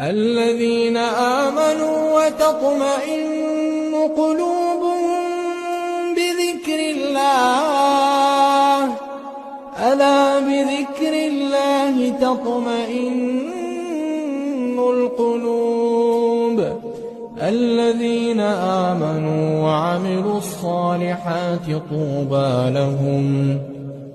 الذين آمنوا وتطمئن قلوبهم بذكر الله. ألا بذكر الله تطمئن القلوب. الذين آمنوا وعملوا الصالحات طوبى لهم.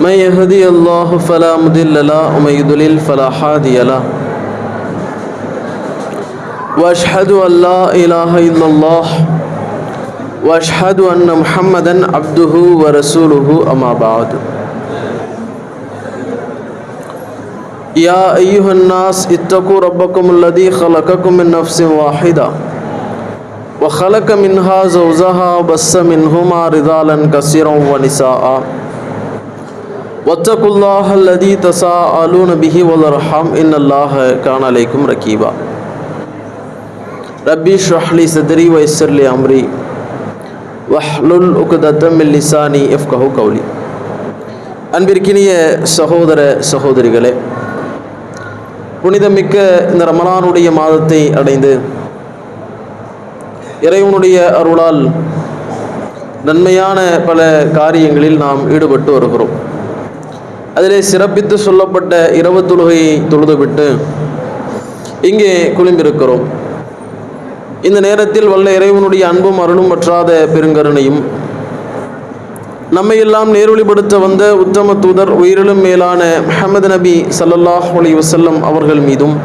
من يهدي الله فلا مضل له، ومن يضلل فلا هادي له. واشهد ان لا اله الا الله واشهد ان محمدا عبده ورسوله اما بعد. يا ايها الناس، اتقوا ربكم الذي خلقكم من نفس واحده وخلق منها زوجها وبث منهما رجالا كثيرا ونساء. واتقوا الله الذي تساءلون به والارحام ان الله كان عليكم رقيبا ربي اشرح لي صدري ويسر لي امري واحلل عقدة من لساني يفقهوا قولي அன்பிற்கினிய சகோதர சகோதரிகளே புனிதமிக்க இந்த ரமலானுடைய மாதத்தை அடைந்து இறைவனுடைய அருளால் நன்மையான பல காரியங்களில் நாம் ஈடுபட்டு வருகிறோம் அதிலே சிறப்பித்து சொல்லப்பட்ட இரவு தொழுகையை தொழுதுவிட்டு இங்கே குளிம்பிருக்கிறோம் இந்த நேரத்தில் வல்ல இறைவனுடைய அன்பும் அருளும் வற்றாத பெருங்கருணையும் நம்மை எல்லாம் நேர்வழிப்படுத்த வந்த உத்தம தூதர் உயிரிலும் மேலான முஹம்மது நபி சல்லல்லாஹ் அலி வசல்லம் அவர்கள் மீதும்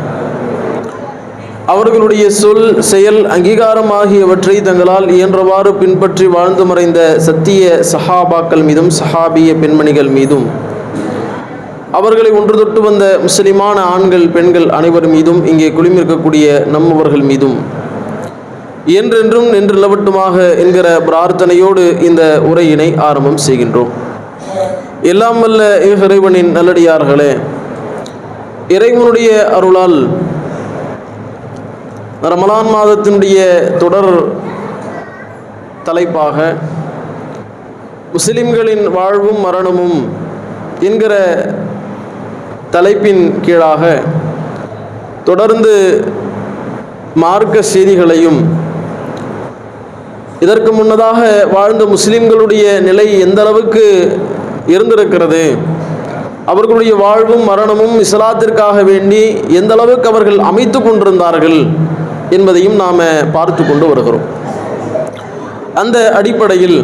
அவர்களுடைய சொல் செயல் அங்கீகாரம் ஆகியவற்றை தங்களால் இயன்றவாறு பின்பற்றி வாழ்ந்து மறைந்த சத்திய சஹாபாக்கள் மீதும் சஹாபிய பெண்மணிகள் மீதும் அவர்களை ஒன்று தொட்டு வந்த முஸ்லிமான ஆண்கள் பெண்கள் அனைவர் மீதும் இங்கே குளிமிருக்கக்கூடிய நம்மவர்கள் மீதும். என்றென்றும் நின்று நிலவட்டுமாக என்கிற பிரார்த்தனையோடு இந்த உரையினை ஆரம்பம் செய்கின்றோம். எல்லாம் வல்ல இறைவனின் நல்லடியார்களே இறைவனுடைய அருளால் ரமலான் மாதத்தினுடைய தொடர் தலைப்பாக முஸ்லிம்களின் வாழ்வும் மரணமும் என்கிற தலைப்பின் கீழாக தொடர்ந்து மார்க்க செய்திகளையும் இதற்கு முன்னதாக வாழ்ந்த முஸ்லிம்களுடைய நிலை எந்த அளவுக்கு இருந்திருக்கிறது? அவர்களுடைய வாழ்வும் மரணமும் இஸ்லாத்திற்காக வேண்டி எந்த அளவுக்கு அவர்கள் அமைத்து கொண்டிருந்தார்கள் என்பதையும் நாம் பார்த்து கொண்டு வருகிறோம். அந்த அடிப்படையில்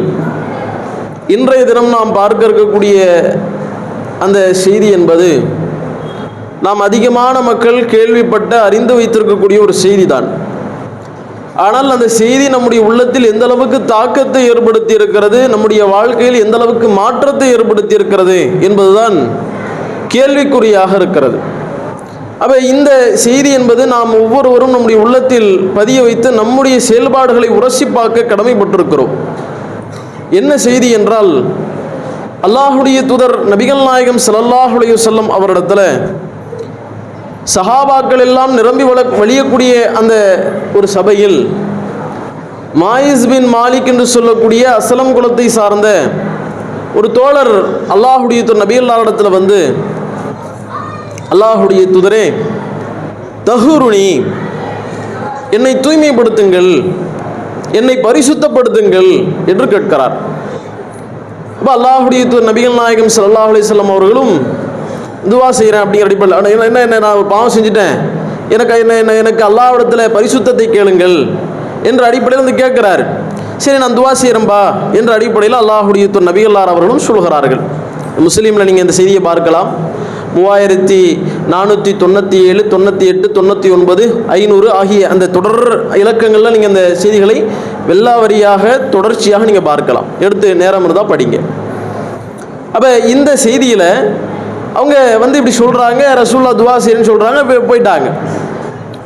இன்றைய தினம் நாம் பார்க்க இருக்கக்கூடிய அந்த செய்தி என்பது நாம் அதிகமான மக்கள் கேள்விப்பட்ட அறிந்து வைத்திருக்கக்கூடிய ஒரு செய்தி தான் ஆனால் அந்த செய்தி நம்முடைய உள்ளத்தில் எந்த அளவுக்கு தாக்கத்தை ஏற்படுத்தி இருக்கிறது நம்முடைய வாழ்க்கையில் எந்த அளவுக்கு மாற்றத்தை ஏற்படுத்தி இருக்கிறது என்பதுதான் கேள்விக்குறியாக இருக்கிறது. அப்போ இந்த செய்தி என்பது நாம் ஒவ்வொருவரும் நம்முடைய உள்ளத்தில் பதிய வைத்து நம்முடைய செயல்பாடுகளை உரசி பார்க்க கடமைப்பட்டிருக்கிறோம். என்ன செய்தி என்றால் அல்லாஹுடைய தூதர் நபிகள் நாயகம் சல்லாஹுடைய செல்லம் அவரிடத்துல சஹாபாக்கள் எல்லாம் நிரம்பி வள வழியக்கூடிய அந்த ஒரு சபையில் மாயிஸ் பின் மாலிக் என்று சொல்லக்கூடிய அசலம் குலத்தை சார்ந்த ஒரு தோழர் அல்லாஹுடைய தூர் நபியல்லாரிடத்தில் வந்து அல்லாஹுடைய துதரே தகுருணி என்னை தூய்மைப்படுத்துங்கள் என்னை பரிசுத்தப்படுத்துங்கள் என்று கேட்கிறார். அப்போ அல்லாஹுடைய நபிகள் நாயகம் சல்லாஹ் அலைஹி அவர்களும் துவா செய்கிறேன் அப்படிங்கிற அடிப்படையில். ஆனா என்ன என்ன நான் ஒரு பாவம் செஞ்சுட்டேன். எனக்கு என்ன என்ன எனக்கு அல்லாவிடத்தில் பரிசுத்தத்தை கேளுங்கள் என்ற அடிப்படையில் வந்து கேட்குறாரு. சரி நான் துவா செய்கிறேன்பா என்ற அடிப்படையில் அல்லாஹுடைய தூர் நபிகள்லார் அவர்களும் சொல்கிறார்கள். முஸ்லீமில் நீங்கள் இந்த செய்தியை பார்க்கலாம். மூவாயிரத்தி நானூற்றி தொண்ணூற்றி ஏழு தொண்ணூற்றி எட்டு தொண்ணூற்றி ஒன்பது ஐநூறு ஆகிய அந்த தொடர் இலக்கங்களில் நீங்கள் அந்த செய்திகளை வெள்ளாவரியாக தொடர்ச்சியாக நீங்கள் பார்க்கலாம். எடுத்து நேரம் இருந்தால் படிங்க. அப்போ இந்த செய்தியில் அவங்க வந்து இப்படி சொல்கிறாங்க ரசூல்லா துவா செய்யணும்னு சொல்கிறாங்க போயிட்டாங்க.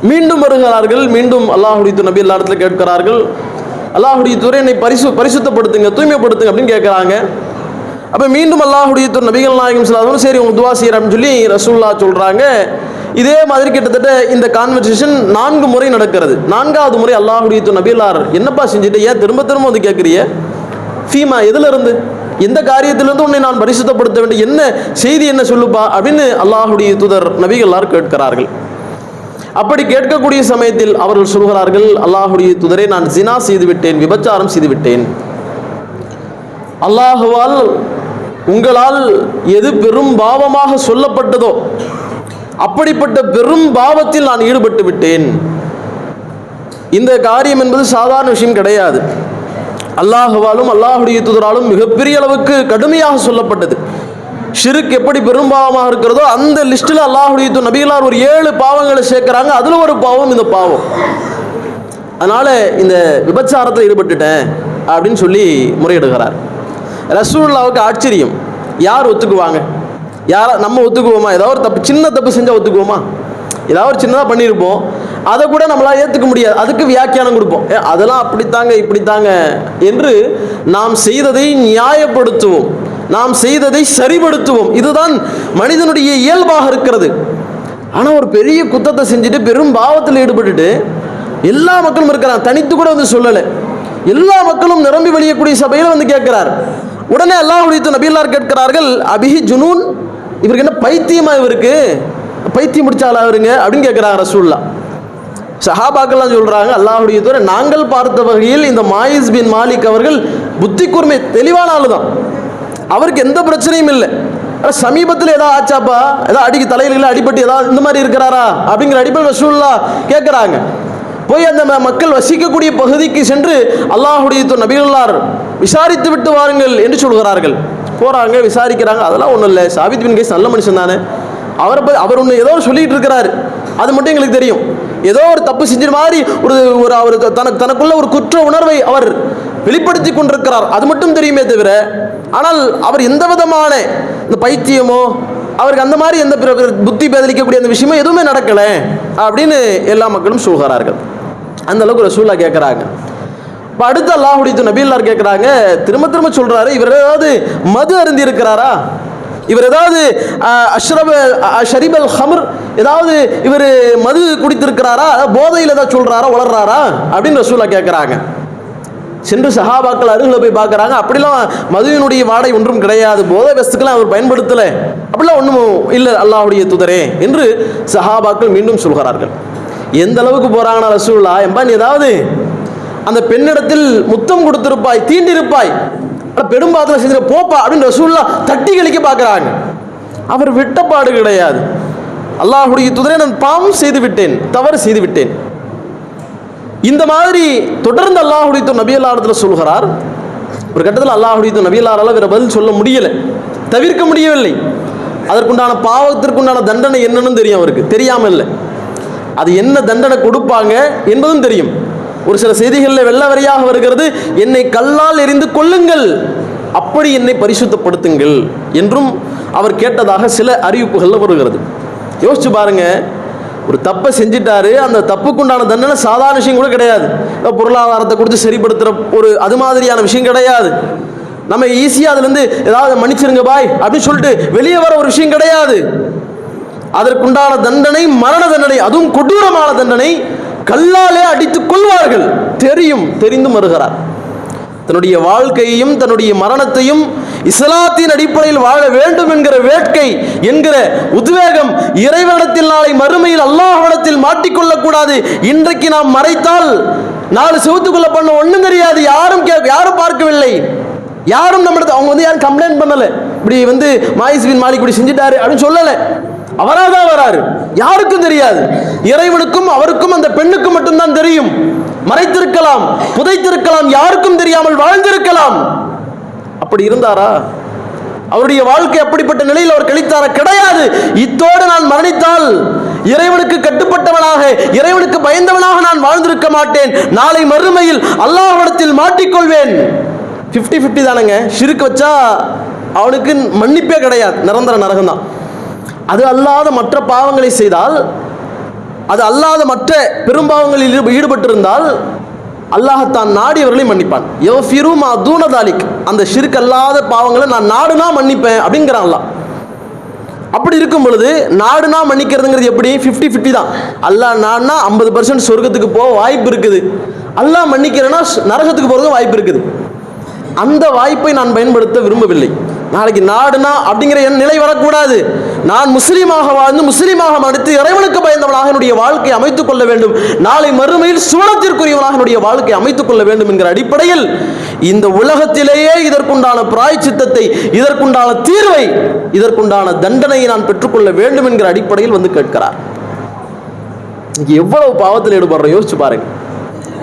மீண்டும் வருகிறார்கள் மீண்டும் அல்லாஹுடைய நபி எல்லா இடத்துல கேட்கிறார்கள். அல்லாஹுடைய தூதரை என்னை பரிசு பரிசுத்தப்படுத்துங்க தூய்மைப்படுத்துங்க அப்படின்னு கேட்குறாங்க. அப்போ மீண்டும் அல்லாஹுடைய தூதர் நபிகள் நாயகம் சொல்லாதவங்க சரி உங்க துவா செய்கிறேன் அப்படின்னு சொல்லி ரசூல்லா சொல்கிறாங்க இதே மாதிரி கிட்டத்தட்ட இந்த கான்வர்சேஷன் நான்கு முறை நடக்கிறது. நான்காவது முறை அல்லாஹுடைய நபிலார் என்னப்பா செஞ்சுட்டு? ஏன் திரும்ப திரும்ப வந்து கேட்குறிய? ஃபீமா எதுல இருந்து? எந்த காரியத்திலிருந்து உன்னை நான் பரிசுத்தப்படுத்த வேண்டும். என்ன செய்தி என்ன சொல்லுப்பா? அப்படின்னு அல்லாஹுடைய தூதர் நபிகளார் கேட்கிறார்கள். அப்படி கேட்கக்கூடிய சமயத்தில் அவர்கள் சொல்கிறார்கள் அல்லாஹுடைய துதரை நான் ஜினா செய்து விட்டேன் விபச்சாரம் செய்து விட்டேன் அல்லாஹுவால் உங்களால் எது பெரும் பாவமாக சொல்லப்பட்டதோ அப்படிப்பட்ட பெரும் பாவத்தில் நான் ஈடுபட்டு விட்டேன் இந்த காரியம் என்பது சாதாரண விஷயம் கிடையாது. அல்லாஹுவாலும் அல்லாஹுடைய தூதராலும் மிகப்பெரிய அளவுக்கு கடுமையாக சொல்லப்பட்டது. ஷிருக் எப்படி பெரும்பாவமாக இருக்கிறதோ அந்த லிஸ்ட்டில் அல்லாஹுடைய தூதர் நபிகளார் ஒரு ஏழு பாவங்களை சேர்க்குறாங்க. அதில் ஒரு பாவம் இந்த பாவம். அதனால் இந்த விபச்சாரத்தில் ஈடுபட்டுட்டேன் அப்படின்னு சொல்லி முறையிடுகிறார். ரசூல்லாவுக்கு ஆச்சரியம். யார் ஒத்துக்குவாங்க? யாரா நம்ம ஒத்துக்குவோமா? ஏதாவது ஒரு தப்பு சின்ன தப்பு செஞ்சால் ஒத்துக்குவோமா? ஏதாவது ஒரு சின்னதாக பண்ணியிருப்போம். அதை கூட நம்மளால் ஏற்றுக்க முடியாது. அதுக்கு வியாக்கியானம் கொடுப்போம். ஏ, அதெல்லாம் அப்படித்தாங்க இப்படித்தாங்க என்று நாம் செய்ததை நியாயப்படுத்துவோம். நாம் செய்ததை சரிபடுத்துவோம் இதுதான் மனிதனுடைய இயல்பாக இருக்கிறது. ஆனால் ஒரு பெரிய குத்தத்தை செஞ்சுட்டு பெரும் பாவத்தில் ஈடுபட்டுட்டு எல்லா மக்களும் இருக்கிறாங்க தனித்து கூட வந்து சொல்லலை. எல்லா மக்களும் நிரம்பி வழியக்கூடிய சபையில் வந்து கேட்கிறார். உடனே எல்லாம் உடைத்து நபியல்லார் கேட்கிறார்கள் அபிஹி ஜுனூன்? இவருக்கு என்ன பைத்தியமாக இவருக்கு? பைத்தியம் முடிச்சாலா இவருங்க? அப்படின்னு கேட்குறாங்க ரசூல்லா சஹாபாக்கள்லாம் சொல்கிறாங்க அல்லாஹுடைய தூர நாங்கள் பார்த்த வகையில் இந்த மாயிஸ் பின் மாலிக் அவர்கள் புத்தி கூர்மை தெளிவான ஆளு தான் அவருக்கு எந்த பிரச்சனையும் இல்லை. ஆனால் சமீபத்தில் ஏதாவது ஆச்சாப்பா? ஏதாவது அடிக்கு தலையில அடிபட்டு ஏதாவது இந்த மாதிரி இருக்கிறாரா? அப்படிங்கிற அடிப்படை ரசூல்லா கேட்குறாங்க போய் அந்த ம- மக்கள் வசிக்கக்கூடிய பகுதிக்கு சென்று அல்லாஹுடைய நபிகளார் விசாரித்து விட்டு வாருங்கள் என்று சொல்கிறார்கள். போகிறாங்க விசாரிக்கிறாங்க. அதெல்லாம் ஒன்றும் இல்லை. சாபித் பின் கேஸ் நல்ல மனுஷன் தானே. அவரை போய் அவர் ஒன்று ஏதோ சொல்லிட்டு இருக்கிறாரு. அது மட்டும் எங்களுக்கு தெரியும். ஏதோ ஒரு தப்பு செஞ்ச மாதிரி ஒரு ஒரு அவர் தனக்கு தனக்குள்ள ஒரு குற்ற உணர்வை அவர் வெளிப்படுத்தி கொண்டிருக்கிறார். அது மட்டும் தெரியுமே தவிர ஆனால் அவர் எந்த விதமான இந்த பைத்தியமோ அவருக்கு அந்த மாதிரி எந்த புத்தி பேதலிக்கக்கூடிய அந்த விஷயமோ எதுவுமே நடக்கலை அப்படின்னு எல்லா மக்களும் சொல்கிறார்கள் அந்த அளவுக்கு ரசூல்லா கேட்குறாங்க. இப்போ அடுத்து அல்லாஹுடைய நபியல்லார் கேட்குறாங்க திரும்ப திரும்ப சொல்கிறாரு இவர் ஏதாவது மது அருந்தி இருக்கிறாரா இவர் ஏதாவது அஷ்ரப ஷரிபல் ஹமர் ஏதாவது இவர் மது குடித்திருக்கிறாரா? போதையில் ஏதாவது சொல்கிறாரா வளர்றாரா? அப்படின்னு ரசூலா கேட்குறாங்க சென்று சஹாபாக்கள் அருகில் போய் பார்க்குறாங்க. அப்படிலாம் மதுவினுடைய வாடை ஒன்றும் கிடையாது. போதை வஸ்துக்கெல்லாம் அவர் பயன்படுத்தலை. அப்படிலாம் ஒன்றும் இல்லை அல்லாஹுடைய துதரே என்று சஹாபாக்கள் மீண்டும் சொல்கிறார்கள். எந்த அளவுக்கு போகிறாங்கன்னா ரசூல்லா எம்பா நீ ஏதாவது அந்த பெண்ணிடத்தில் முத்தம் கொடுத்திருப்பாய் தீண்டிருப்பாய். அட பெரும்பாத்தில் செஞ்சு போப்பா அப்படின்னு ரசூல்லா தட்டி கழிக்க பார்க்குறாங்க அவர் விட்டப்பாடு கிடையாது. அல்லாஹுடைய துதரே நான் பாவம் செய்து விட்டேன் தவறு செய்து விட்டேன். இந்த மாதிரி தொடர்ந்து அல்லாஹுடைய நபியல்லாரத்தில் சொல்கிறார். ஒரு கட்டத்தில் அல்லாஹுடைய நபியல்லாரால் வேற பதில் சொல்ல முடியல. தவிர்க்க முடியவில்லை. அதற்குண்டான பாவத்திற்குண்டான தண்டனை என்னன்னு தெரியும் அவருக்கு. தெரியாமல் இல்லை அது என்ன தண்டனை கொடுப்பாங்க என்பதும் தெரியும். ஒரு சில செய்திகளில் வெள்ளவரியாக வருகிறது. என்னை கல்லால் எறிந்து கொள்ளுங்கள் அப்படி என்னை பரிசுத்தப்படுத்துங்கள் என்றும் அவர் கேட்டதாக சில அறிவிப்புகளில் வருகிறது. யோசிச்சு பாருங்க. ஒரு தப்பை செஞ்சிட்டாரு. அந்த தப்புக்குண்டான தண்டனை சாதாரண விஷயம் கூட கிடையாது. பொருளாதாரத்தை கொடுத்து சரிப்படுத்துகிற ஒரு அது மாதிரியான விஷயம் கிடையாது. நம்ம ஈஸியாக அதுலேருந்து ஏதாவது மன்னிச்சிருங்க பாய் அப்படின்னு சொல்லிட்டு வெளியே வர ஒரு விஷயம் கிடையாது. அதற்குண்டான தண்டனை மரண தண்டனை அதுவும் கொடூரமான தண்டனை கல்லாலே அடித்துக் கொள்வார்கள். தெரியும் தெரிந்தும் வருகிறார். தன்னுடைய வாழ்க்கையையும் தன்னுடைய மரணத்தையும் இஸ்லாத்தின் அடிப்படையில் வாழ வேண்டும் என்கிற வேட்கை என்கிற உத்வேகம் இறைவனத்தில் நாளை மறுமையில் அல்லாஹ்விடத்தில் மாட்டிக்கொள்ளக்கூடாது. இன்றைக்கு நாம் மறைத்தால் நாலு செவத்துக்குள்ள பண்ண ஒன்றும் தெரியாது. யாரும் கே யாரும் பார்க்கவில்லை. யாரும் நம்மளுக்கு அவங்க வந்து யாரும் கம்ப்ளைண்ட் பண்ணலை. இப்படி வந்து மாயிஸ் பின் மாலிக் இப்படி செஞ்சுட்டாரு அப்படின்னு சொல்லலை. அவராக தான் வராரு? யாருக்கும் தெரியாது. இறைவனுக்கும் அவருக்கும் அந்த பெண்ணுக்கும் மட்டும்தான் தெரியும். மறைத்திருக்கலாம் புதைத்திருக்கலாம் யாருக்கும் தெரியாமல் வாழ்ந்திருக்கலாம். அப்படி இருந்தாரா? அவருடைய வாழ்க்கை அப்படிப்பட்ட நிலையில் அவர் கழித்தாரா? கிடையாது. இத்தோடு நான் மரணித்தால் இறைவனுக்கு கட்டுப்பட்டவனாக இறைவனுக்கு பயந்தவனாக நான் வாழ்ந்திருக்க மாட்டேன். நாளை மறுமையில் அல்லாஹிடத்தில் மாட்டிக்கொள்வேன். 50 50 தானங்க. சிறுக்கு வச்சா அவனுக்கு மன்னிப்பே கிடையாது. நிரந்தர நரகம் தான் அது அல்லாத மற்ற பாவங்களை செய்தால் அது அல்லாத மற்ற பெரும்பாவங்களில் ஈடு- ஈடுபட்டிருந்தால் அல்லாஹ் தான் நாடியவர்களை மன்னிப்பான். யஃபிரு மா தூனதாலிக் அந்த ஷிர்க் அல்லாத பாவங்களை நான் நாடுனா மன்னிப்பேன் அப்படிங்கிறான் அல்லாஹ். அப்படி இருக்கும் பொழுது நாடுனா மன்னிக்கிறதுங்கிறது எப்படி? 50 50 தான். அல்லாஹ் நாடுனா ஐம்பது பர்சன்ட் சொர்க்கத்துக்கு போக வாய்ப்பு இருக்குது. அல்லாஹ் மன்னிக்கிறேன்னா நரகத்துக்கு போகிறதுக்கு வாய்ப்பு இருக்குது. அந்த வாய்ப்பை நான் பயன்படுத்த விரும்பவில்லை. நாளைக்கு நாடுனா அப்படிங்கிற என் நிலை வரக்கூடாது. நான் முஸ்லீமாக வாழ்ந்து முஸ்லீமாக மடித்து இறைவனுக்கு பயந்தவனாக என்னுடைய வாழ்க்கையை அமைத்துக் கொள்ள வேண்டும். நாளை மறுமையில் சுவனத்திற்குரியவனாக என்னுடைய வாழ்க்கையை அமைத்துக் கொள்ள வேண்டும் என்கிற அடிப்படையில் இந்த உலகத்திலேயே இதற்குண்டான பிராய்ச்சித்தத்தை இதற்குண்டான தீர்வை இதற்குண்டான தண்டனையை நான் பெற்றுக்கொள்ள வேண்டும் என்கிற அடிப்படையில் வந்து கேட்கிறார். எவ்வளவு பாவத்தில் ஈடுபடுறோம்? யோசிச்சு பாருங்க.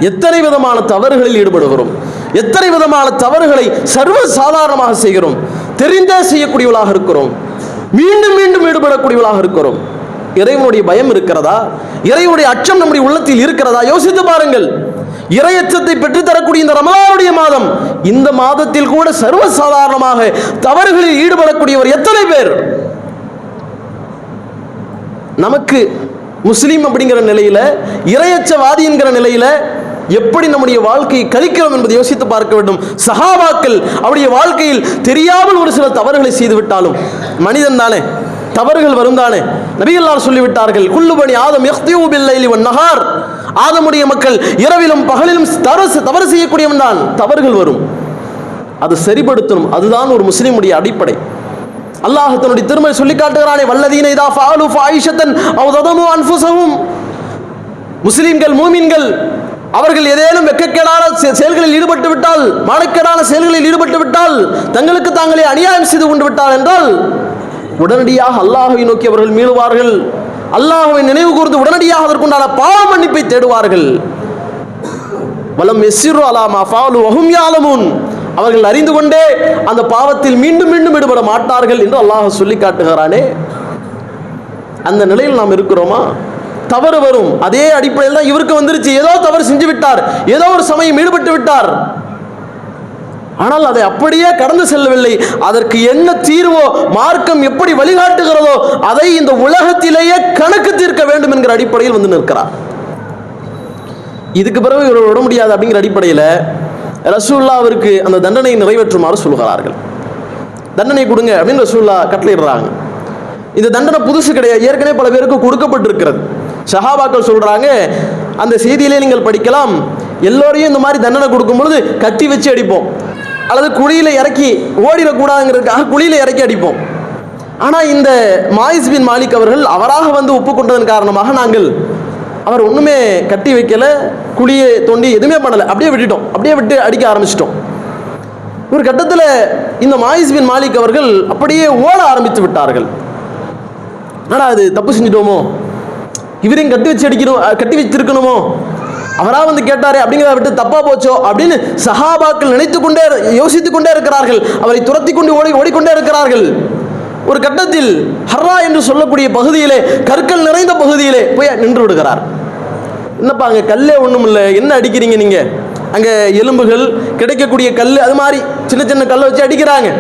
எத்தனை விதமான தவறுகளில் ஈடுபடுகிறோம்? எத்தனை விதமான தவறுகளை சர்வ சாதாரணமாக செய்கிறோம்? தெரிந்தே செய்யக்கூடியவளாக இருக்கிறோம். மீண்டும் மீண்டும் ஈடுபடக்கூடியவளாக இருக்கிறோம். இறைவனுடைய பயம் இருக்கிறதா? இறைவனுடைய அச்சம் நம்முடைய உள்ளத்தில் இருக்கிறதா? யோசித்து பாருங்கள். இறையச்சத்தை பெற்றுத்தரக்கூடிய இந்த ரமலானுடைய மாதம் இந்த மாதத்தில் கூட சர்வ சாதாரணமாக தவறுகளில் ஈடுபடக்கூடியவர் எத்தனை பேர்? நமக்கு முஸ்லீம் அப்படிங்கிற நிலையில இரையச்சவாதி என்கிற நிலையில எப்படி நம்முடைய வாழ்க்கையை கழிக்கிறோம் என்பதை யோசித்து பார்க்க வேண்டும். சகாபாக்கள் அவருடைய வாழ்க்கையில் தெரியாமல் ஒரு சில தவறுகளை செய்துவிட்டாலும் மனிதன் தானே தவறுகள் வரும் தானே நபிகள்லார் சொல்லிவிட்டார்கள் குள்ளுபணி ஆதம் யஹ்தியூ பில்லைலி நஹார். ஆதமுடைய மக்கள் இரவிலும் பகலிலும் தவறு தவறு செய்யக்கூடியவன் தான் தவறுகள் வரும். அது சரிப்படுத்தணும் அதுதான் ஒரு முஸ்லீமுடைய அடிப்படை. அல்லாஹ் தன்னுடைய திருமணி சொல்லி காட்டுகிறானே வல்லதீனை இதா ஃபாலு ஃபாயிஷத்தன் அவ் ததமு மூமின்கள் அவர்கள் ஏதேனும் வெக்கக்கேடான செயல்களில் ஈடுபட்டு விட்டால் மானக்கேடான செயல்களில் ஈடுபட்டு விட்டால் தங்களுக்கு தாங்களே அநியாயம் செய்து கொண்டு விட்டால் என்றால் உடனடியாக அல்லாஹை நோக்கி அவர்கள் மீளுவார்கள். அல்லாஹுவை நினைவு கூர்ந்து உடனடியாக அதற்குண்டான பாவ மன்னிப்பை தேடுவார்கள். வலம் எஸ்ஸிரு அலாமா ஃபாலு வஹும் யாலமுன் அவர்கள் அறிந்து கொண்டே அந்த பாவத்தில் மீண்டும் மீண்டும் ஈடுபட மாட்டார்கள் என்று அல்லாஹ் சொல்லி காட்டுகிறானே அந்த நிலையில் நாம் இருக்கிறோமா? தவறு வரும். அதே அடிப்படையில் தான் இவருக்கு வந்துருச்சு. ஏதோ தவறு செஞ்சு விட்டார். ஏதோ ஒரு சமயம் ஈடுபட்டு விட்டார். ஆனால் அதை அப்படியே கடந்து செல்லவில்லை. அதற்கு என்ன தீர்வோ மார்க்கம் எப்படி வழிகாட்டுகிறதோ அதை இந்த உலகத்திலேயே கணக்கு தீர்க்க வேண்டும் என்கிற அடிப்படையில் வந்து நிற்கிறார். இதுக்கு பிறகு இவர் விட முடியாது அப்படிங்கிற அடிப்படையில் ரசூல்லா அவருக்கு அந்த தண்டனையை நிறைவேற்றுமாறு சொல்கிறார்கள் தண்டனை கொடுங்க அப்படின்னு ரசூல்லா கட்டளையிடுறாங்க. இந்த தண்டனை புதுசு கிடையாது. ஏற்கனவே பல பேருக்கு கொடுக்கப்பட்டிருக்கிறது. சஹாபாக்கள் சொல்கிறாங்க அந்த செய்தியிலே நீங்கள் படிக்கலாம் எல்லோரையும் இந்த மாதிரி தண்டனை கொடுக்கும் பொழுது கட்டி வச்சு அடிப்போம். அல்லது குழியில் இறக்கி ஓடிடக்கூடாதுங்கிறதுக்காக குழியில் இறக்கி அடிப்போம். ஆனால் இந்த மாயிஸ் பின் மாலிக் அவர்கள் அவராக வந்து ஒப்புக்கொண்டதன் காரணமாக நாங்கள் அவர் ஒன்றுமே கட்டி வைக்கலை குழியை தோண்டி எதுவுமே பண்ணலை. அப்படியே விட்டுட்டோம். அப்படியே விட்டு அடிக்க ஆரம்பிச்சிட்டோம். ஒரு கட்டத்தில் இந்த மாயிஸ் பின் மாலிக் அவர்கள் அப்படியே ஓட ஆரம்பித்து விட்டார்கள். ஆனால் அது தப்பு செஞ்சிட்டோமோ? இவரையும் கட்டி வச்சு அடிக்கணும் கட்டி வச்சிருக்கணுமோ? அவராக வந்து கேட்டாரே அப்படிங்கிறத விட்டு தப்பா போச்சோ? அப்படின்னு சஹாபாக்கள் நினைத்து கொண்டே யோசித்துக் கொண்டே இருக்கிறார்கள். அவரை துரத்தி கொண்டு ஓடி ஓடிக்கொண்டே இருக்கிறார்கள். ஒரு கட்டத்தில் ஹர்ரா என்று சொல்லக்கூடிய பகுதியிலே கற்கள் நிறைந்த பகுதியிலே போய் நின்று விடுகிறார். என்னப்பா அங்கே கல்லே ஒன்றும் இல்லை. என்ன அடிக்கிறீங்க நீங்கள் அங்கே எலும்புகள் கிடைக்கக்கூடிய கல் அது மாதிரி சின்ன சின்ன கல்லை வச்சு அடிக்கிறாங்க.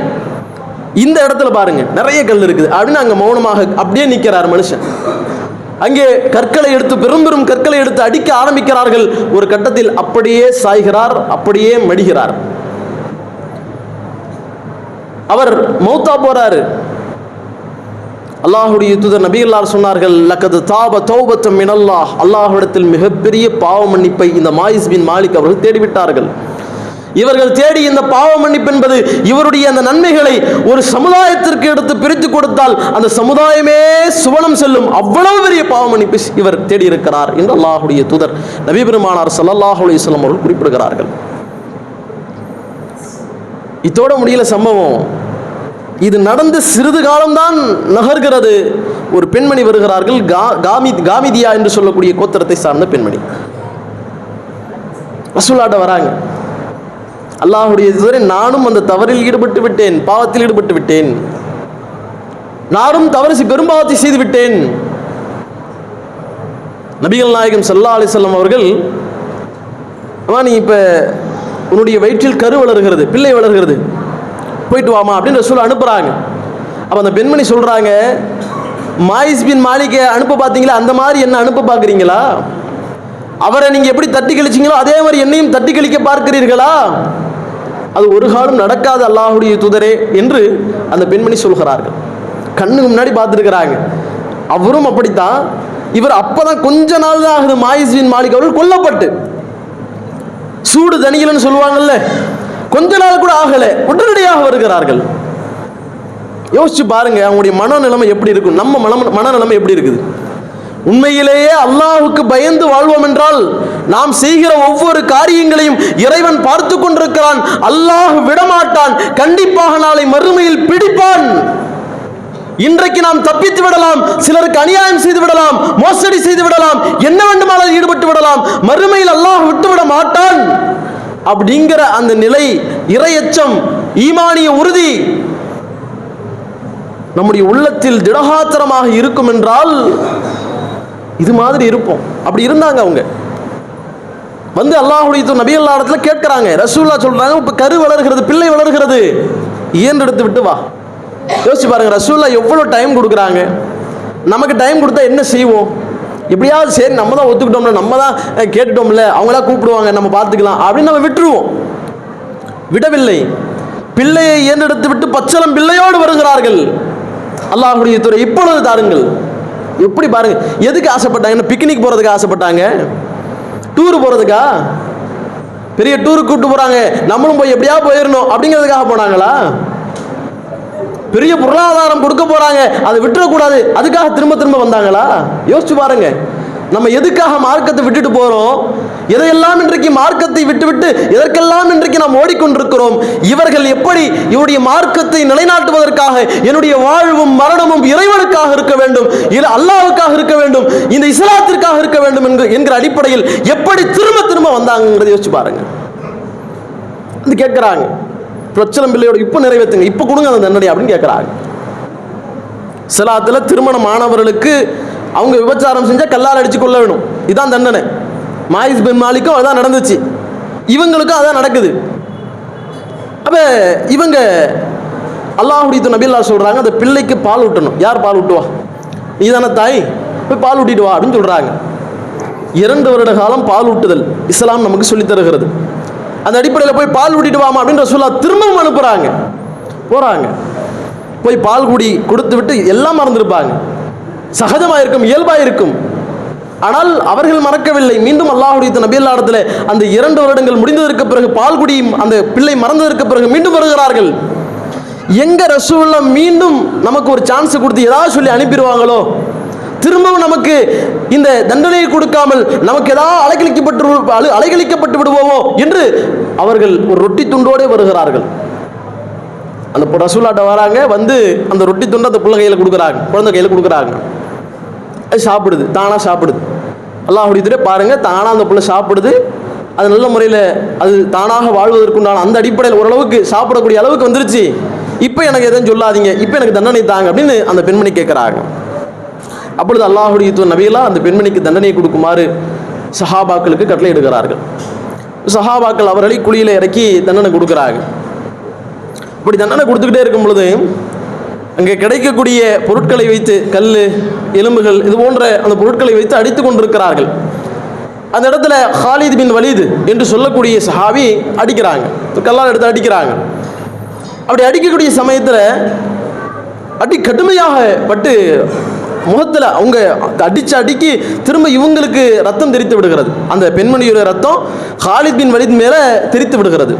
இந்த இடத்துல பாருங்க நிறைய கல் இருக்குது. அப்படின்னு அங்கே மௌனமாக அப்படியே நிற்கிறார் மனுஷன். அங்கே கற்களை எடுத்து பெரும் பெரும் கற்களை எடுத்து அடிக்க ஆரம்பிக்கிறார்கள். ஒரு கட்டத்தில் அப்படியே சாய்கிறார் அப்படியே மடிகிறார். அவர் மௌத்தா போறாரு. அல்லாஹுடைய தூதர் நபிகளார் சொன்னார்கள் லக்கது தாப தௌபத்தம் மினல்லாஹ். அல்லாஹ்விடத்தில் மிகப்பெரிய பாவ மன்னிப்பை இந்த மாயிஸ் பின் மாலிக் அவர்கள் தேடிவிட்டார்கள். இவர்கள் தேடி இந்த பாவ மன்னிப்பு என்பது இவருடைய அந்த நன்மைகளை ஒரு சமுதாயத்திற்கு எடுத்து பிரித்து கொடுத்தால் அந்த சமுதாயமே சுவனம் செல்லும். அவ்வளவு பெரிய பாவ மன்னிப்பு இவர் தேடி இருக்கிறார் என்று அல்லாஹுடைய தூதர் நபி பெருமானார் ஸல்லல்லாஹு அலைஹி அவர்கள் குறிப்பிடுகிறார்கள். இத்தோட முடியல சம்பவம். இது நடந்து சிறிது காலம்தான் நகர்கிறது. ஒரு பெண்மணி வருகிறார்கள். கா காமி காமிதியா என்று சொல்லக்கூடிய கோத்திரத்தை சார்ந்த பெண்மணி. ரசூலாட்ட வராங்க. அல்லாஹுடைய இதுவரை நானும் அந்த தவறில் ஈடுபட்டு விட்டேன் பாவத்தில் ஈடுபட்டு விட்டேன். நானும் தவறு பெரும்பாவத்தை செய்து விட்டேன். நபிகள் நாயகம் சல்லா அலைஹி அவர்கள் அம்மா நீ இப்போ உன்னுடைய வயிற்றில் கரு வளர்கிறது பிள்ளை வளர்கிறது போயிட்டு வாமா அப்படின்னு ரசூல் அனுப்புகிறாங்க அப்போ அந்த பெண்மணி சொல்கிறாங்க மாயிஸ் பின் மாளிகை அனுப்ப பார்த்தீங்களா அந்த மாதிரி என்ன அனுப்ப பார்க்குறீங்களா அவரை நீங்கள் எப்படி தட்டி கழிச்சிங்களோ அதே மாதிரி என்னையும் தட்டி கழிக்க பார்க்கிறீர்களா? அது ஒரு காலம் நடக்காது அல்லாஹுடைய துதரே என்று அந்த பெண்மணி சொல்கிறார்கள். கண்ணுக்கு முன்னாடி பார்த்துருக்கிறாங்க. அவரும் அப்படித்தான். இவர் அப்பதான் கொஞ்ச நாள் தான் ஆகுது மாயிஸ்வின் மாளிகை மாலிக் அவர்கள் கொல்லப்பட்டு. சூடு தனிகள்னு சொல்லுவாங்கல்ல கொஞ்ச நாள் கூட ஆகல உடனடியாக வருகிறார்கள். யோசிச்சு பாருங்க அவங்களுடைய மனநிலைமை எப்படி இருக்கும்? நம்ம மன மனநிலைமை எப்படி இருக்குது? உண்மையிலேயே அல்லாஹுக்கு பயந்து வாழ்வோம் என்றால் நாம் செய்கிற ஒவ்வொரு காரியங்களையும் இறைவன் பார்த்து கொண்டிருக்கிறான். அல்லாஹ் விடமாட்டான். கண்டிப்பாக நாளை மறுமையில் பிடிப்பான். இன்றைக்கு நாம் தப்பித்து விடலாம். சிலருக்கு அநியாயம் செய்து விடலாம். மோசடி செய்து விடலாம். என்ன வேண்டுமானால் ஈடுபட்டு விடலாம். மறுமையில் அல்லாஹ் விட்டுவிட மாட்டான். அப்படிங்கிற அந்த நிலை இரையச்சம் ஈமானிய உறுதி நம்முடைய உள்ளத்தில் திடகாத்திரமாக இருக்கும் என்றால் இது மாதிரி இருப்போம். அப்படி இருந்தாங்க அவங்க. வந்து அல்லாஹுடைய நபி அல்லா இடத்துல கேட்கிறாங்க. ரசூல்லா சொல்றாங்க இப்ப கரு வளர்கிறது பிள்ளை வளர்கிறது. இயன்றெடுத்து விட்டு வா. யோசிச்சு பாருங்க ரசூல்லா எவ்வளவு டைம் கொடுக்குறாங்க? நமக்கு டைம் கொடுத்தா என்ன செய்வோம்? எப்படியாவது சரி நம்ம தான் ஒத்துக்கிட்டோம்ல நம்ம தான் கேட்டுட்டோம்ல அவங்களா கூப்பிடுவாங்க நம்ம பார்த்துக்கலாம் அப்படின்னு நம்ம விட்டுருவோம். விடவில்லை. பிள்ளையை ஏன்றெடுத்து விட்டு பச்சளம் பிள்ளையோடு வருகிறார்கள். அல்லாஹுடைய துறை இப்பொழுது தாருங்கள். எப்படி பாருங்க எதுக்கு ஆசைப்பட்டாங்கன்னு பிக்னிக் போறதுக்கு ஆசைப்பட்டாங்க? டூர் போறதுக்கா? பெரிய டூருக்கு கூப்பிட்டு போறாங்க. நம்மளும் போய் எப்படியா போயிடணும்? அப்படிங்கிறதுக்காக போனாங்களா? பெரிய பொருளாதாரம் கொடுக்க போறாங்க. அதை விட்டுறக்கூடாது. அதுக்காக திரும்ப திரும்ப வந்தாங்களா? யோசிச்சு பாருங்க. நம்ம எதுக்காக மார்க்கத்தை விட்டுட்டு போறோம்? எதையெல்லாம் இன்றைக்கு மார்க்கத்தை விட்டுவிட்டு எதற்கெல்லாம் இன்றைக்கு நாம் ஓடிக்கொண்டிருக்கிறோம்? இவர்கள் எப்படி இவருடைய மார்க்கத்தை நிலைநாட்டுவதற்காக என்னுடைய வாழ்வும் மரணமும் இறைவனுக்காக இருக்க வேண்டும் இல்லை அல்லாவுக்காக இருக்க வேண்டும் இந்த இஸ்லாத்திற்காக இருக்க வேண்டும் என்கிற என்கிற அடிப்படையில் எப்படி திரும்ப திரும்ப வந்தாங்கிறத யோசிச்சு பாருங்க. வந்து கேட்குறாங்க. பிரச்சனை பிள்ளையோட இப்போ நிறைவேற்றுங்க இப்போ கொடுங்க அந்த தண்டனை அப்படின்னு கேட்குறாங்க. சிலாத்தில் திருமணம் ஆனவர்களுக்கு அவங்க விபச்சாரம் செஞ்சால் கல்லால் அடித்து கொள்ள வேணும் இதுதான் தண்டனை. மாயிஸ் பின் மாலிக்கும் அதான் நடந்துச்சு. இவங்களுக்கும் அதான் நடக்குது. அப்போ இவங்க அல்லாஹுடைய நபில்லா சொல்கிறாங்க அந்த பிள்ளைக்கு பால் ஊட்டணும். யார் பால் ஊட்டுவா? நீ தானே தாய் போய் பால் ஊட்டிட்டு வா அப்படின்னு சொல்கிறாங்க இரண்டு வருட காலம் பால் ஊட்டுதல் இஸ்லாம் நமக்கு சொல்லித் தருகிறது. அந்த அடிப்படையில் போய் பால் ஊட்டிட்டு வாமா அப்படின்ற சொல்ல திரும்பவும் அனுப்புகிறாங்க போகிறாங்க போய் பால் குடி கொடுத்து விட்டு எல்லாம் மறந்துருப்பாங்க. சகஜமாக இருக்கும் இயல்பாக இருக்கும் ஆனால் அவர்கள் மறக்கவில்லை. மீண்டும் அல்லாஹுடைய நபியல்லாடத்தில் அந்த இரண்டு வருடங்கள் முடிந்ததற்கு பிறகு பால் குடியும் அந்த பிள்ளை மறந்ததற்கு பிறகு மீண்டும் வருகிறார்கள். எங்க ரசூல்லா மீண்டும் நமக்கு ஒரு சான்ஸ் கொடுத்து ஏதாவது சொல்லி அனுப்பிடுவாங்களோ? திரும்பவும் நமக்கு இந்த தண்டனையை கொடுக்காமல் நமக்கு ஏதாவது அலைகழிக்கப்பட்டு அலைகழிக்கப்பட்டு விடுவோமோ என்று அவர்கள் ஒரு ரொட்டி துண்டோடே வருகிறார்கள். அந்த ரசூலாட்ட வராங்க வந்து அந்த ரொட்டி துண்டை அந்த பிள்ளை கையில் கொடுக்குறாங்க குழந்தை கையில் கொடுக்குறாங்க. அது சாப்பிடுது தானாக சாப்பிடுது. அல்லாஹுடைய பாருங்க தானாக அந்த பிள்ளை சாப்பிடுது. அது நல்ல முறையில் அது தானாக வாழ்வதற்குண்டான அந்த அடிப்படையில் ஓரளவுக்கு சாப்பிடக்கூடிய அளவுக்கு வந்துருச்சு. இப்போ எனக்கு எதுவும் சொல்லாதீங்க இப்போ எனக்கு தண்டனை தாங்க அப்படின்னு அந்த பெண்மணி கேட்குறாங்க அப்பொழுது அல்லாஹுடைய தூதர் நபியெல்லாம் அந்த பெண்மணிக்கு தண்டனை கொடுக்குமாறு சஹாபாக்களுக்கு கட்டளை எடுக்கிறார்கள் சஹாபாக்கள் அவர்களை குழியில் இறக்கி தண்டனை கொடுக்குறாங்க இப்படி தண்டனை கொடுத்துக்கிட்டே இருக்கும் பொழுது அங்கே கிடைக்கக்கூடிய பொருட்களை வைத்து கல் எலும்புகள் இது போன்ற அந்த பொருட்களை வைத்து அடித்து கொண்டிருக்கிறார்கள். அந்த இடத்துல ஹாலித் பின் வலீது என்று சொல்லக்கூடிய சஹாபி அடிக்கிறாங்க. கல்லால் எடுத்து அடிக்கிறாங்க. அப்படி அடிக்கக்கூடிய சமயத்தில் அடி கடுமையாக பட்டு முகத்தில் அவங்க அடித்த அடிக்கி திரும்ப இவங்களுக்கு ரத்தம் தெரித்து விடுகிறது. அந்த பெண்மணியுடைய ரத்தம் ஹாலித் பின் வலித் மேலே தெரித்து விடுகிறது.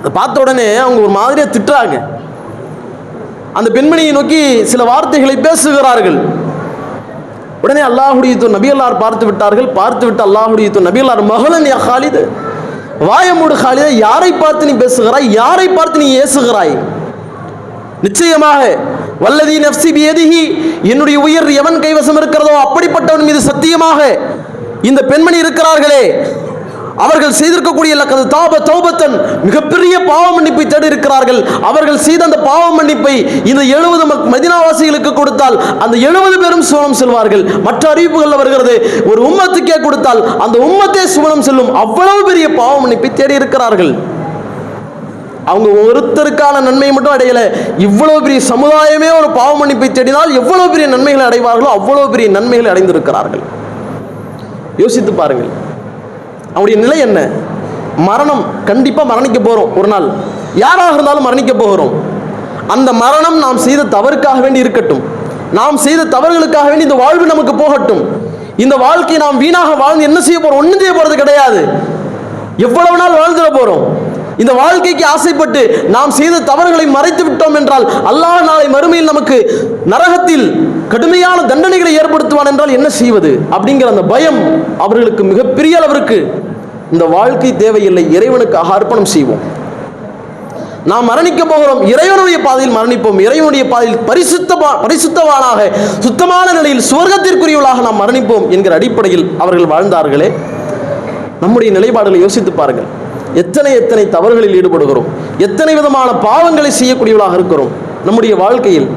அதை பார்த்த உடனே அவங்க ஒரு மாதிரியாக திட்டுறாங்க. அந்த பெண்மணியை நோக்கி சில வார்த்தைகளை பேசுகிறார்கள். உடனே அல்லாஹுடைய தூ நபியல்லார் பார்த்து விட்டார்கள். பார்த்து விட்டு அல்லாஹுடைய தூ நபியல்லார் மகளன் யா ஹாலிது வாயமூடு ஹாலிதா யாரை பார்த்து நீ பேசுகிறாய்? யாரை பார்த்து நீ ஏசுகிறாய்? நிச்சயமாக வல்லதி நஃப்சி பியதிஹி என்னுடைய உயிர் எவன் கைவசம் இருக்கிறதோ அப்படிப்பட்டவன் மீது சத்தியமாக இந்த பெண்மணி இருக்கிறார்களே அவர்கள் செய்திருக்கக்கூடிய லக்கது தாப தௌபத்தன் மிகப்பெரிய பாவ மன்னிப்பை தேடி இருக்கிறார்கள் அவர்கள் செய்த அந்த பாவ மன்னிப்பை இந்த எழுபது மதினாவாசிகளுக்கு கொடுத்தால் அந்த எழுபது பேரும் சுவனம் செல்வார்கள். மற்ற அறிவிப்புகள் வருகிறது. ஒரு உம்மத்துக்கே கொடுத்தால் அந்த உம்மத்தே சுவனம் செல்லும் அவ்வளவு பெரிய பாவ மன்னிப்பை தேடி இருக்கிறார்கள் அவங்க ஒருத்தருக்கான நன்மை மட்டும் அடையல. இவ்வளவு பெரிய சமுதாயமே ஒரு பாவ மன்னிப்பை தேடினால் எவ்வளவு பெரிய நன்மைகளை அடைவார்களோ அவ்வளவு பெரிய நன்மைகளை அடைந்திருக்கிறார்கள். யோசித்து பாருங்கள். அவருடைய நிலை என்ன? மரணம் கண்டிப்பாக மரணிக்க போகிறோம் ஒரு நாள். யாராக இருந்தாலும் மரணிக்க போகிறோம். அந்த மரணம் நாம் செய்த தவறுக்காக வேண்டி இருக்கட்டும். நாம் செய்த தவறுகளுக்காக வேண்டி இந்த வாழ்வு நமக்கு போகட்டும். இந்த வாழ்க்கையை நாம் வீணாக வாழ்ந்து என்ன செய்ய போகிறோம் ஒன்றும் செய்ய போகிறது கிடையாது. எவ்வளவு நாள் வாழ்ந்துட போகிறோம் இந்த வாழ்க்கைக்கு ஆசைப்பட்டு நாம் செய்த தவறுகளை மறைத்து விட்டோம் என்றால் அல்லாஹ் நாளை மறுமையில் நமக்கு நரகத்தில் கடுமையான தண்டனைகளை ஏற்படுத்துவான் என்றால் என்ன செய்வது? அப்படிங்கிற அந்த பயம் அவர்களுக்கு மிகப்பெரிய அளவிற்கு இந்த வாழ்க்கை தேவையில்லை இறைவனுக்காக அர்ப்பணம் செய்வோம். நாம் மரணிக்க போகிறோம் இறைவனுடைய பாதையில் மரணிப்போம் இறைவனுடைய பாதையில் பரிசுத்த பரிசுத்தவானாக சுத்தமான நிலையில் சுவர்க்கத்திற்குரியவளாக நாம் மரணிப்போம் என்கிற அடிப்படையில் அவர்கள் வாழ்ந்தார்களே. நம்முடைய நிலைப்பாடுகளை யோசித்து பாருங்கள். எத்தனை எத்தனை தவறுகளில் ஈடுபடுகிறோம். எத்தனை விதமான பாவங்களை செய்யக்கூடியவளாக இருக்கிறோம். நம்முடைய வாழ்க்கையில்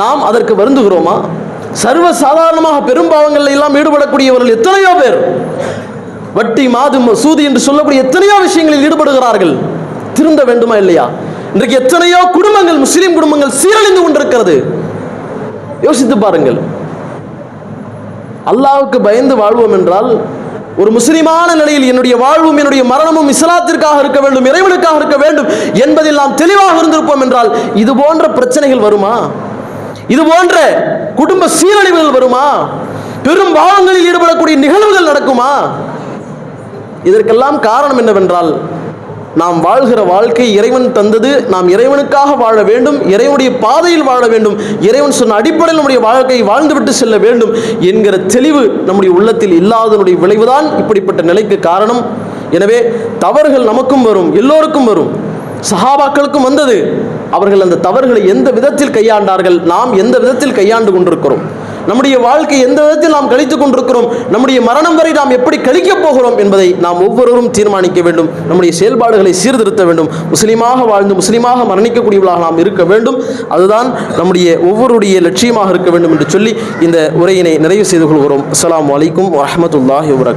நாம் அதற்கு வருந்துகிறோமா? சர்வ சாதாரணமாக பெரும் பாவங்களில் எல்லாம் ஈடுபடக்கூடியவர்கள் எத்தனையோ பேர். வட்டி மாது சூது என்று சொல்லக்கூடிய எத்தனையோ விஷயங்களில் ஈடுபடுகிறார்கள். திருந்த வேண்டுமா இல்லையா? இன்றைக்கு எத்தனையோ குடும்பங்கள் முஸ்லிம் குடும்பங்கள் சீரழிந்து கொண்டிருக்கிறது. யோசித்து பாருங்கள். அல்லாவுக்கு பயந்து வாழ்வோம் என்றால் ஒரு முஸ்லிமான நிலையில் என்னுடைய வாழ்வும் என்னுடைய மரணமும் இஸ்லாத்திற்காக இருக்க வேண்டும் இறைவனுக்காக இருக்க வேண்டும் என்பதில் நாம் தெளிவாக இருந்திருப்போம் என்றால் இது போன்ற பிரச்சனைகள் வருமா? இது போன்ற குடும்ப சீரழிவுகள் வருமா? பெரும் பாவங்களில் ஈடுபடக்கூடிய நிகழ்வுகள் நடக்குமா? இதற்கெல்லாம் காரணம் என்னவென்றால் நாம் வாழ்கிற வாழ்க்கை இறைவன் தந்தது நாம் இறைவனுக்காக வாழ வேண்டும் இறைவனுடைய பாதையில் வாழ வேண்டும் இறைவன் சொன்ன அடிப்படையில் நம்முடைய வாழ்க்கையை வாழ்ந்துவிட்டு செல்ல வேண்டும் என்கிற தெளிவு நம்முடைய உள்ளத்தில் இல்லாதனுடைய விளைவுதான் இப்படிப்பட்ட நிலைக்கு காரணம். எனவே தவறுகள் நமக்கும் வரும் எல்லோருக்கும் வரும். சஹாபாக்களுக்கும் வந்தது. அவர்கள் அந்த தவறுகளை எந்த விதத்தில் கையாண்டார்கள்? நாம் எந்த விதத்தில் கையாண்டு கொண்டிருக்கிறோம்? நம்முடைய வாழ்க்கை எந்த விதத்தில் நாம் கழித்துக் கொண்டிருக்கிறோம்? நம்முடைய மரணம் வரை நாம் எப்படி கழிக்கப் போகிறோம் என்பதை நாம் ஒவ்வொருவரும் தீர்மானிக்க வேண்டும். நம்முடைய செயல்பாடுகளை சீர்திருத்த வேண்டும். முஸ்லீமாக வாழ்ந்து முஸ்லீமாக மரணிக்கக்கூடியவர்களாக நாம் இருக்க வேண்டும். அதுதான் நம்முடைய ஒவ்வொருடைய லட்சியமாக இருக்க வேண்டும் என்று சொல்லி இந்த உரையினை நிறைவு செய்து கொள்கிறோம். அஸ்லாம் அலைக்கும் வரமத்துல்லாஹி வரகா